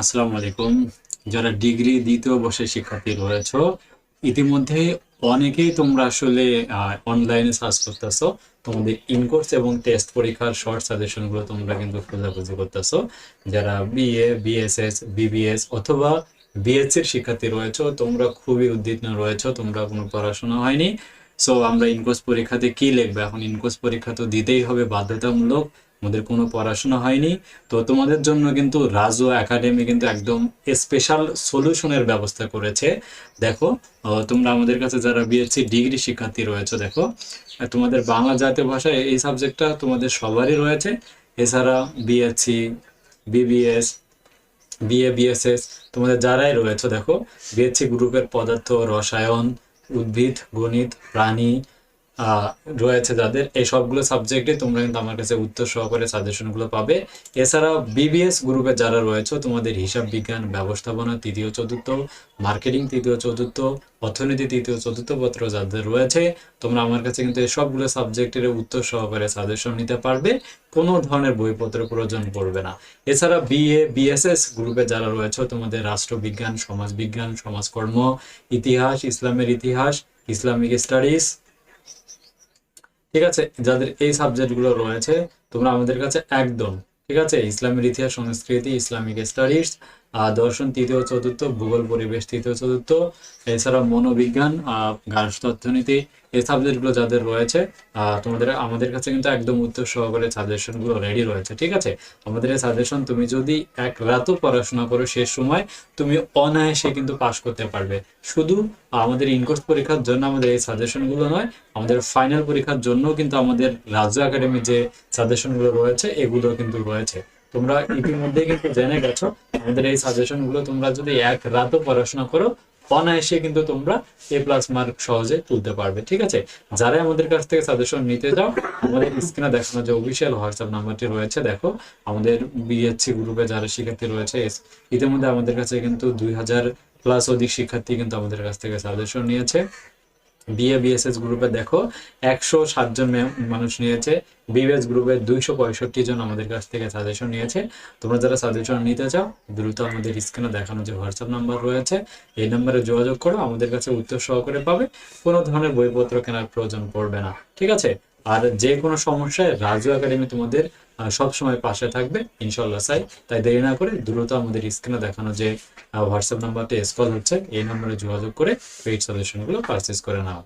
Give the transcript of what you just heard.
আসসালামু আলাইকুম। যারা ডিগ্রি দ্বিতীয় বর্ষের শিক্ষার্থী রয়েছ, ইতিমধ্যে অনেকেই তোমরা আসলে অনলাইনে সার্চ করতেছো। তোমাদের ইনকোর্স এবং টেস্ট পরীক্ষার শর্ট সাজেশনগুলো তোমরা কিন্তু খোঁজাখুঁজি করতেছো। যারা বিএ বিএসএস বিবিএস অথবা বিএসসির শিক্ষার্থী রয়েছে, তোমরা খুবই উদ্বিগ্ন রয়েছে, তোমরা কোনো পড়াশোনা হয়নি। সো আমরা ইনকোর্স পরীক্ষাতে কি লিখব? এখন ইনকোর্স পরীক্ষা তো দিতেই হবে, বাধ্যতামূলক। আমাদের কোনো পড়াশোনা হয়নি। তো তোমাদের জন্য কিন্তু রাজু একাডেমি কিন্তু একদম স্পেশাল সলিউশনের ব্যবস্থা করেছে। দেখো তোমরা আমাদের কাছে যারা বিএসসি ডিগ্রি শিক্ষার্থী রয়েছে, দেখো তোমাদের বাংলা জাতীয় ভাষায় এই সাবজেক্টটা তোমাদের সবারই রয়েছে। এছাড়া বিএসসি বিবিএস বিএ বিএসএস তোমাদের যারাই রয়েছে, দেখো বিএসসি গ্রুপের পদার্থ, রসায়ন, উদ্ভিদ, গণিত, প্রাণী রয়েছে যাদের এই সবগুলো সাবজেক্টে তোমরা কিন্তু আমার কাছে উত্তর সহকারে সাজেশনগুলো পাবে। এছাড়া বিবিএস গ্রুপে যারা রয়েছে, তোমাদের হিসাব বিজ্ঞান ব্যবস্থাপনা তৃতীয় চতুর্থ মার্কেটিং তৃতীয় চতুর্থ, অর্থনীতি তৃতীয় চতুর্থ পত্র যাদের রয়েছে, তোমরা আমার কাছে কিন্তু এই সবগুলো সাবজেক্টের উত্তর সহকারে সাজেশন নিতে পারবে। কোনো ধরনের বইপত্রের প্রয়োজন পড়বে না। এছাড়া বিএ বিএসএস গ্রুপে যারা রয়েছে, তোমাদের রাষ্ট্রবিজ্ঞান, সমাজবিজ্ঞান, সমাজকর্ম, ইতিহাস, ইসলামের ইতিহাস ইসলামিক স্টাডিজ ঠিক আছে? যাদের এই সাবজেক্টগুলো রয়েছে, তোমরা আমাদের কাছে একদম, ঠিক আছে? ইসলামের ইতিহাস, সংস্কৃতি, ইসলামিক স্টাডিজ দর্শন তৃতীয় চতুর্থ ভূগোল পরিবেশ তৃতীয় চতুর্থ এছাড়া মনোবিজ্ঞান আহ, অর্থনীতি এই সাবজেক্টগুলো যাদের রয়েছে তোমাদের আমাদের কাছে কিন্তু একদম উত্তর সহকারে সাজেশনগুলো রেডি রয়েছে ঠিক আছে? আমাদের এই সাজেশন তুমি যদি এক রাতও পড়াশোনা করো শেষ সময় তুমি অনায়াসে কিন্তু পাশ করতে পারবে। শুধু আমাদের ইনকোর্স পরীক্ষার জন্য আমাদের এই সাজেশনগুলো নয় আমাদের ফাইনাল পরীক্ষার জন্য কিন্তু আমাদের রাজ্য একাডেমির যে সাজেশনগুলো রয়েছে এগুলো কিন্তু রয়েছে। তোমরা ইতিমধ্যে কিন্তু জেনে গেছো আমাদের এই সাজেশনগুলো তোমরা যদি এক রাতও পড়াশোনা করো, অনায়াসে কিন্তু তোমরা এ প্লাস মার্ক সহজে তুলতে পারবে, ঠিক আছে? যারা আমাদের কাছ থেকে সাজেশন নিতে যাও আমাদের স্ক্রিনে দেখানো যে অফিসিয়াল হোয়াটসঅ্যাপ নাম্বারটি রয়েছে, দেখো, আমাদের বিএসসি গ্রুপে যারা শিক্ষার্থী রয়েছে ইতিমধ্যে আমাদের কাছে কিন্তু দুই হাজার প্লাস অধিক শিক্ষার্থী কিন্তু আমাদের কাছ থেকে সাজেশন নিয়েছে। বিএ, বিএসএস গ্রুপে দেখো একশো সাতজন মানুষ নিয়েছে। বিবিএস গ্রুপে দুইশো পঁয়ষট্টি জন আমাদের কাছ থেকে সাজেশন নিয়েছে। তোমরা যারা সাজেশন নিতে চাও, দ্রুত আমাদের স্ক্রিনে দেখানো যে হোয়াটসঅ্যাপ নাম্বার রয়েছে, এই নাম্বারে যোগাযোগ করো, আমাদের কাছে উত্তর সহকারে পাবে। কোনো ধরনের বইপত্র কেনার প্রয়োজন পড়বে না, ঠিক আছে? আর যে কোনো সমস্যায় রাজু একাডেমি তোমাদের সব সময় পাশে থাকবে ইনশাল্লাহ সাই তাই দেরি না করে দ্রুত আমাদের স্ক্রিনে দেখানো যে হোয়াটসঅ্যাপ নাম্বারটি স্কল হচ্ছে, এই নম্বরে যোগাযোগ করে পেইড সলিউশনগুলো পারচেস করে নাও।